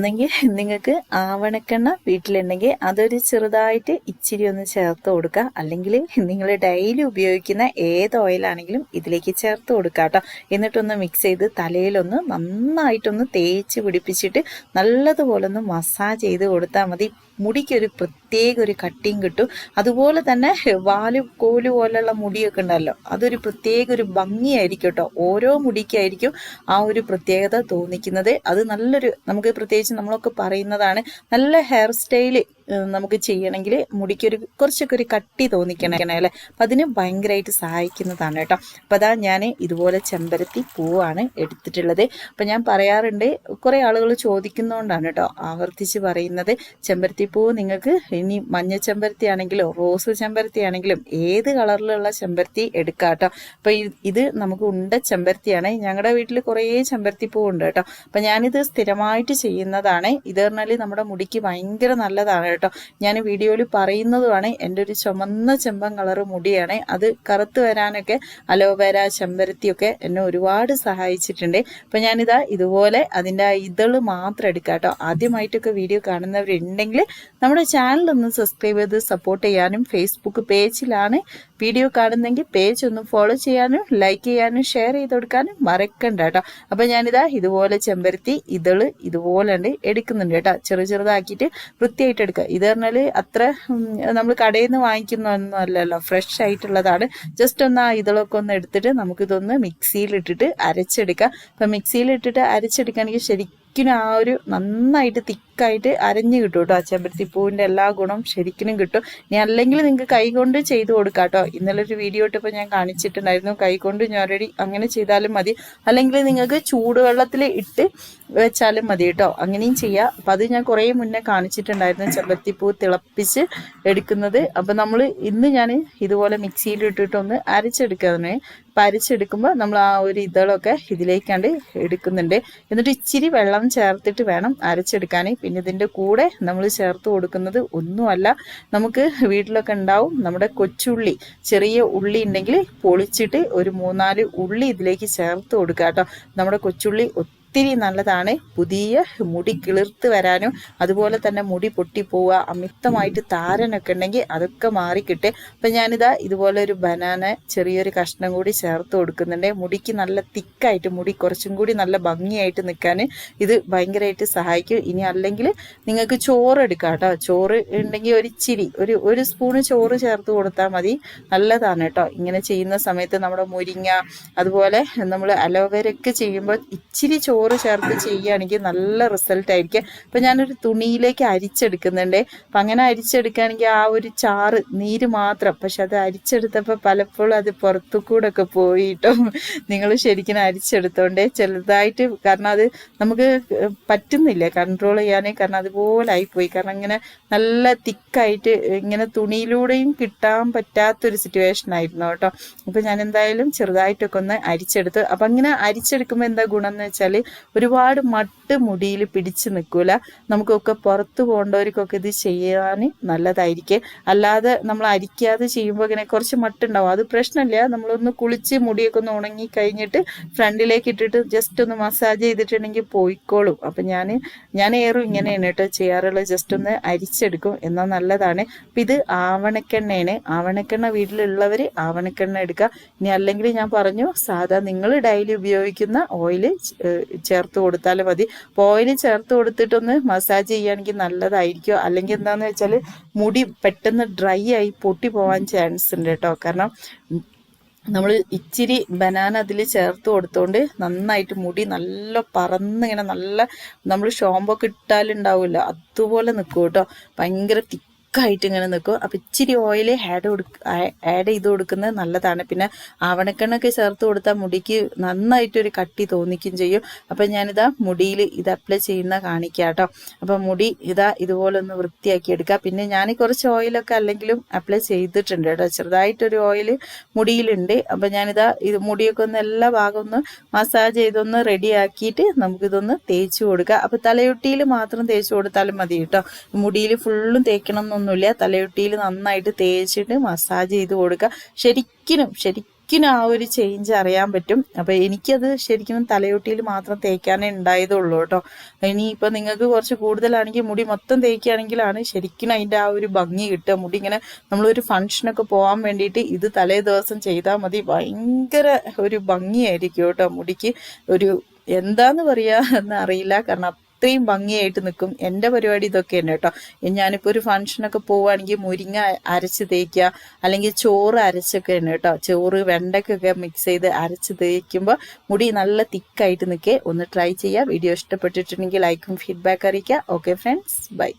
എന്നെങ്കിൽ നിങ്ങൾക്ക് ആവണക്കെണ്ണ വീട്ടിലുണ്ടെങ്കിൽ അതൊരു ചെറുതായിട്ട് ഇച്ചിരി ഒന്ന് ചേർത്ത് കൊടുക്കുക. അല്ലെങ്കിൽ നിങ്ങൾ ഡെയിലി ഉപയോഗിക്കുന്ന ഏത് ഓയിലാണെങ്കിലും ഇതിലേക്ക് ചേർത്ത് കൊടുക്കുക കേട്ടോ. എന്നിട്ടൊന്ന് മിക്സ് ചെയ്ത് തലയിലൊന്ന് നന്നായിട്ടൊന്ന് തേച്ച് പിടിപ്പിച്ചിട്ട് നല്ലതുപോലെ ഒന്ന് മസാജ് ചെയ്ത് കൊടുത്താൽ മതി. മുടിക്കൊരു പ്രത്യേക ഒരു കട്ടിങ് കിട്ടും. അതുപോലെ തന്നെ വാൽ കോൽ പോലുള്ള മുടിയൊക്കെ ഉണ്ടല്ലോ അതൊരു പ്രത്യേക ഒരു ഭംഗിയായിരിക്കും കേട്ടോ ഓരോ മുടിക്കായിരിക്കും ആ ഒരു പ്രത്യേകത തോന്നിക്കുന്നത്. അത് നല്ലൊരു നമുക്ക് പ്രത്യേകിച്ച് നമ്മളൊക്കെ പറയുന്നതാണ് നല്ല ഹെയർ സ്റ്റൈൽ നമുക്ക് ചെയ്യണമെങ്കിൽ മുടിക്കൊരു കുറച്ചൊക്കെ ഒരു കട്ടി തോന്നിക്കണേ അല്ലേ? അപ്പം അതിന് ഭയങ്കരമായിട്ട് സഹായിക്കുന്നതാണ് കേട്ടോ. അപ്പം അതാ ഞാൻ ഇതുപോലെ ചെമ്പരത്തി പൂവാണ് എടുത്തിട്ടുള്ളത്. അപ്പം ഞാൻ പറയാറുണ്ട് കുറേ ആളുകൾ ചോദിക്കുന്നതുകൊണ്ടാണ് കേട്ടോ ആവർത്തിച്ച് പറയുന്നത്. ചെമ്പരത്തി പൂവ് നിങ്ങൾക്ക് ഇനി മഞ്ഞ ചെമ്പരത്തി ആണെങ്കിലും റോസ് ചെമ്പരത്തി ആണെങ്കിലും ഏത് കളറിലുള്ള ചെമ്പരത്തി എടുക്കാം കേട്ടോ. അപ്പം ഇത് നമുക്ക് ഉണ്ട ചെമ്പരത്തിയാണ്. ഞങ്ങളുടെ വീട്ടിൽ കുറേ ചെമ്പരത്തി പൂ ഉണ്ട് കേട്ടോ. അപ്പം ഞാനിത് സ്ഥിരമായിട്ട് ചെയ്യുന്നതാണ്. ഇത് പറഞ്ഞാൽ നമ്മുടെ മുടിക്ക് ഭയങ്കര നല്ലതാണ് ഞാൻ വീഡിയോയിൽ പറയുന്നതുമാണ് എന്റെ ഒരു ചുമന്ന ചെമ്പൻ കളറ് മുടിയാണ്. അത് കറുത്ത് വരാനൊക്കെ അലോവേര ചെമ്പരത്തിയൊക്കെ എന്നെ ഒരുപാട് സഹായിച്ചിട്ടുണ്ട്. അപ്പം ഞാനിതാ ഇതുപോലെ അതിന്റെ ആ ഇതൾ മാത്രം എടുക്കാം കേട്ടോ. ആദ്യമായിട്ടൊക്കെ വീഡിയോ കാണുന്നവരുണ്ടെങ്കിൽ നമ്മുടെ ചാനൽ ഒന്ന് സബ്സ്ക്രൈബ് ചെയ്ത് സപ്പോർട്ട് ചെയ്യാനും ഫേസ്ബുക്ക് പേജിലാണ് വീഡിയോ കാണുന്നെങ്കിൽ പേജ് ഒന്ന് ഫോളോ ചെയ്യാനും ലൈക്ക് ചെയ്യാനും ഷെയർ ചെയ്ത് കൊടുക്കാനും മറക്കണ്ട കേട്ടോ. അപ്പം ഞാനിതാ ഇതുപോലെ ചെമ്പരത്തി ഇതൾ ഇതുപോലെ ഉണ്ട് എടുക്കുന്നുണ്ട് കേട്ടോ. ചെറു ചെറുതാക്കിയിട്ട് വൃത്തിയായിട്ട് എടുക്കുക. ഇത് പറഞ്ഞാൽ അത്ര നമ്മൾ കടയിൽ നിന്ന് വാങ്ങിക്കുന്നൊന്നും അല്ലല്ലോ. ഫ്രഷ് ആയിട്ടുള്ളതാണ്. ജസ്റ്റ് ഒന്ന് ആ ഇതളൊക്കെ ഒന്ന് എടുത്തിട്ട് നമുക്കിതൊന്ന് മിക്സിയിലിട്ടിട്ട് അരച്ചെടുക്കാം. അപ്പം മിക്സിയിലിട്ടിട്ട് അരച്ചെടുക്കുകയാണെങ്കിൽ ശരിക്കും ശരിക്കും ആ ഒരു നന്നായിട്ട് തിക്കായിട്ട് അരഞ്ഞു കിട്ടും കേട്ടോ ചെമ്പരത്തി പൂവിന്റെ എല്ലാ ഗുണവും ശരിക്കും കിട്ടും. ഞാൻ അല്ലെങ്കിൽ നിങ്ങൾക്ക് കൈ കൊണ്ട് ചെയ്ത് കൊടുക്കാം കേട്ടോ. ഇന്നലെ ഒരു വീഡിയോ ഇട്ടപ്പോൾ ഞാൻ കാണിച്ചിട്ടുണ്ടായിരുന്നു. കൈ കൊണ്ട് ഓൾറെഡി അങ്ങനെ ചെയ്താലും മതി. അല്ലെങ്കിൽ നിങ്ങൾക്ക് ചൂടുവെള്ളത്തിൽ ഇട്ട് വെച്ചാലും മതി കേട്ടോ. അങ്ങനെയും ചെയ്യാം. അപ്പം അത് ഞാൻ കുറേ മുന്നേ കാണിച്ചിട്ടുണ്ടായിരുന്നു. ചെമ്പരത്തിപ്പൂ തിളപ്പിച്ച് എടുക്കുന്നത്. അപ്പം നമ്മൾ ഇന്ന് ഞാൻ ഇതുപോലെ മിക്സിയിൽ ഇട്ടിട്ടൊന്ന് അരച്ചെടുക്കാതെ അപ്പം അരച്ചെടുക്കുമ്പോൾ നമ്മൾ ആ ഒരു ഇതളൊക്കെ ഇതിലേക്കാണ്ട് എടുക്കുന്നുണ്ട്. എന്നിട്ട് ഇച്ചിരി വെള്ളം ചേർത്തിട്ട് വേണം അരച്ചെടുക്കാൻ പിന്നെ ഇതിന്റെ കൂടെ നമ്മൾ ചേർത്ത് കൊടുക്കുന്നത് ഒന്നുമല്ല. നമുക്ക് വീട്ടിലൊക്കെ ഉണ്ടാവും നമ്മുടെ കൊച്ചുള്ളി. ചെറിയ ഉള്ളി ഉണ്ടെങ്കിൽ പൊളിച്ചിട്ട് ഒരു മൂന്നാൽ ഉള്ളി ഇതിലേക്ക് ചേർത്ത് കൊടുക്കുക കേട്ടോ. നമ്മുടെ കൊച്ചുള്ളി ഒത്തിരി നല്ലതാണ്. പുതിയ മുടി കിളിർത്ത് വരാനും അതുപോലെ തന്നെ മുടി പൊട്ടിപ്പോവുക അമിതമായിട്ട് താരനൊക്കെ ഉണ്ടെങ്കിൽ അതൊക്കെ മാറിക്കിട്ടെ. അപ്പം ഞാനിതാ ഇതുപോലെ ഒരു ബനാന ചെറിയൊരു കഷ്ണം കൂടി ചേർത്ത് കൊടുക്കുന്നുണ്ട്. മുടിക്ക് നല്ല തിക്കായിട്ട് മുടി കുറച്ചും കൂടി നല്ല ഭംഗിയായിട്ട് നിൽക്കാൻ ഇത് ഭയങ്കരമായിട്ട് സഹായിക്കും. ഇനി അല്ലെങ്കിൽ നിങ്ങൾക്ക് ചോറ് എടുക്കാം കേട്ടോ. ചോറ് ഉണ്ടെങ്കിൽ ഒരു ചിരി ഒരു ഒരു സ്പൂണ് ചോറ് ചേർത്ത് കൊടുത്താൽ മതി. നല്ലതാണ് കേട്ടോ. ഇങ്ങനെ ചെയ്യുന്ന സമയത്ത് നമ്മുടെ മുരിങ്ങ അതുപോലെ നമ്മൾ അലോവേരൊക്കെ ചെയ്യുമ്പോൾ ഇച്ചിരി ചോറ് ചോറ് ചേർത്ത് ചെയ്യുകയാണെങ്കിൽ നല്ല റിസൾട്ട് ആയിരിക്കും. അപ്പം ഞാനൊരു തുണിയിലേക്ക് അരിച്ചെടുക്കുന്നുണ്ട്. അപ്പം അങ്ങനെ അരിച്ചെടുക്കുകയാണെങ്കിൽ ആ ഒരു ചാറ് നീര് മാത്രം. പക്ഷെ അത് അരിച്ചെടുത്തപ്പോൾ പലപ്പോഴും അത് പുറത്തു കൂടെ ഒക്കെ പോയിട്ടും നിങ്ങൾ ശരിക്കും അരിച്ചെടുത്തോണ്ട് ചെറുതായിട്ട് കാരണം അത് നമുക്ക് പറ്റുന്നില്ല. കൺട്രോൾ ചെയ്യാനേ കാരണം അതുപോലെ ആയിപ്പോയി. കാരണം ഇങ്ങനെ നല്ല തിക്കായിട്ട് ഇങ്ങനെ തുണിയിലൂടെയും കിട്ടാൻ പറ്റാത്തൊരു സിറ്റുവേഷൻ ആയിരുന്നു കേട്ടോ. അപ്പം ഞാൻ എന്തായാലും ചെറുതായിട്ടൊക്കെ ഒന്ന് അരിച്ചെടുത്ത്. അപ്പം അങ്ങനെ അരിച്ചെടുക്കുമ്പോൾ എന്താ ഗുണം എന്ന് വെച്ചാൽ ഒരുപാട് മട്ട് മുടിയിൽ പിടിച്ചു നിൽക്കൂല. നമുക്കൊക്കെ പുറത്ത് പോകേണ്ടവർക്കൊക്കെ ഇത് ചെയ്യാൻ നല്ലതായിരിക്കും. അല്ലാതെ നമ്മൾ അരിക്കാതെ ചെയ്യുമ്പോൾ ഇങ്ങനെ കുറച്ച് മട്ടുണ്ടാവും. അത് പ്രശ്നമില്ല. നമ്മളൊന്ന് കുളിച്ച് മുടിയൊക്കെ ഒന്ന് ഉണങ്ങി കഴിഞ്ഞിട്ട് ഫ്രണ്ടിലേക്ക് ഇട്ടിട്ട് ജസ്റ്റ് ഒന്ന് മസാജ് ചെയ്തിട്ടുണ്ടെങ്കിൽ പോയിക്കോളും. അപ്പം ഞാൻ ഞാൻ ഏറും ഇങ്ങനെയാണ് കേട്ടോ ചെയ്യാറുള്ളത്. ജസ്റ്റ് ഒന്ന് അരിച്ചെടുക്കും. എന്നാൽ നല്ലതാണ്. അപ്പം ഇത് ആവണക്കെണ്ണയാണ്. ആവണക്കെണ്ണ വീട്ടിലുള്ളവർ ആവണക്കെണ്ണ എടുക്കുക. ഇനി അല്ലെങ്കിൽ ഞാൻ പറഞ്ഞു സാധാ നിങ്ങൾ ഡെയിലി ഉപയോഗിക്കുന്ന ഓയിൽ ചേർത്ത് കൊടുത്താലും മതി. ഓയിൽ ചേർത്ത് കൊടുത്തിട്ടൊന്ന് മസാജ് ചെയ്യുകയാണെങ്കിൽ നല്ലതായിരിക്കും. അല്ലെങ്കിൽ എന്താണെന്ന് വെച്ചാൽ മുടി പെട്ടെന്ന് ഡ്രൈ ആയി പൊട്ടി പോകാൻ ചാൻസ് ഉണ്ട് കേട്ടോ കാരണം നമ്മൾ ഇച്ചിരി ബനാന അതിൽ ചേർത്ത് കൊടുത്തോണ്ട് നന്നായിട്ട് മുടി നല്ല പറന്നിങ്ങനെ നല്ല നമ്മൾ ഷോമ്പൊക്കെ ഇട്ടാലുണ്ടാവില്ല അതുപോലെ നിൽക്കും കേട്ടോ ഭയങ്കര തിക്ക് തിക്കായിട്ട് ഇങ്ങനെ നിൽക്കും അപ്പം ഇച്ചിരി ഓയിൽ ആഡ് കൊടുക്ക ആഡ് ചെയ്ത് കൊടുക്കുന്നത് നല്ലതാണ്. പിന്നെ ആവണക്കെണ്ണൊക്കെ ചേർത്ത് കൊടുത്താൽ മുടിക്ക് നന്നായിട്ടൊരു കട്ടി തോന്നിക്കും ചെയ്യും. അപ്പം ഞാനിതാ മുടിയിൽ ഇത് അപ്ലൈ ചെയ്യുന്ന കാണിക്കാം കേട്ടോ അപ്പം മുടി ഇതാ ഇതുപോലെ ഒന്ന് വൃത്തിയാക്കി എടുക്കുക പിന്നെ ഞാൻ കുറച്ച് ഓയിലൊക്കെ അല്ലെങ്കിലും അപ്ലൈ ചെയ്തിട്ടുണ്ട് കേട്ടോ. ചെറുതായിട്ടൊരു ഓയിൽ മുടിയിലുണ്ട്. അപ്പം ഞാനിതാ ഇത് മുടിയൊക്കെ ഒന്ന് എല്ലാ ഭാഗം ഒന്ന് മസാജ് ചെയ്തൊന്ന് റെഡിയാക്കിയിട്ട് നമുക്കിതൊന്ന് തേച്ച് കൊടുക്കുക അപ്പം തലയൊട്ടിയിൽ മാത്രം തേച്ച് കൊടുത്താലും മതി കേട്ടോ. മുടിയിൽ ഫുള്ളും തേക്കണം എന്നൊന്നുമില്ല തലയൊട്ടിയിൽ നന്നായിട്ട് തേച്ചിട്ട് മസാജ് ചെയ്ത് കൊടുക്കുക ശരിക്കും ശരിക്കും ആ ഒരു ചേഞ്ച് അറിയാൻ പറ്റും. അപ്പോൾ എനിക്കത് ശരിക്കും തലയൊട്ടിയിൽ മാത്രം തേക്കാനേ ഉണ്ടായതുള്ളൂ കേട്ടോ. ഇനിയിപ്പോൾ നിങ്ങൾക്ക് കുറച്ച് കൂടുതലാണെങ്കിൽ മുടി മൊത്തം തേക്കുകയാണെങ്കിലാണ് ശരിക്കും അതിന്റെ ആ ഒരു ഭംഗി കിട്ടുക. മുടി ഇങ്ങനെ നമ്മളൊരു ഫംഗ്ഷനൊക്കെ പോകാൻ വേണ്ടിയിട്ട് ഇത് തലേ ദിവസം ചെയ്താൽ മതി. ഭയങ്കര ഒരു ഭംഗിയായിരിക്കും കേട്ടോ മുടിക്ക്. ഒരു എന്താന്ന് എന്ന് അറിയില്ല കാരണം അത്രയും ഭംഗിയായിട്ട് നിൽക്കും. എന്റെ പരിപാടി ഇതൊക്കെ തന്നെ കേട്ടോ. ഞാനിപ്പോൾ ഒരു ഫംഗ്ഷനൊക്കെ പോവുകയാണെങ്കിൽ മുരിങ്ങ അരച്ച് തേക്കുക അല്ലെങ്കിൽ ചോറ് അരച്ചൊക്കെ തന്നെ കേട്ടോ. ചോറ് വെണ്ടയ്ക്കൊക്കെ മിക്സ് ചെയ്ത് അരച്ച് തേക്കുമ്പോൾ മുടി നല്ല തിക്കായിട്ട് നിൽക്കേ. ഒന്ന് ട്രൈ ചെയ്യുക. വീഡിയോ ഇഷ്ടപ്പെട്ടിട്ടുണ്ടെങ്കിൽ ലൈക്കും ഫീഡ്ബാക്ക് അറിയിക്കുക. Okay friends bye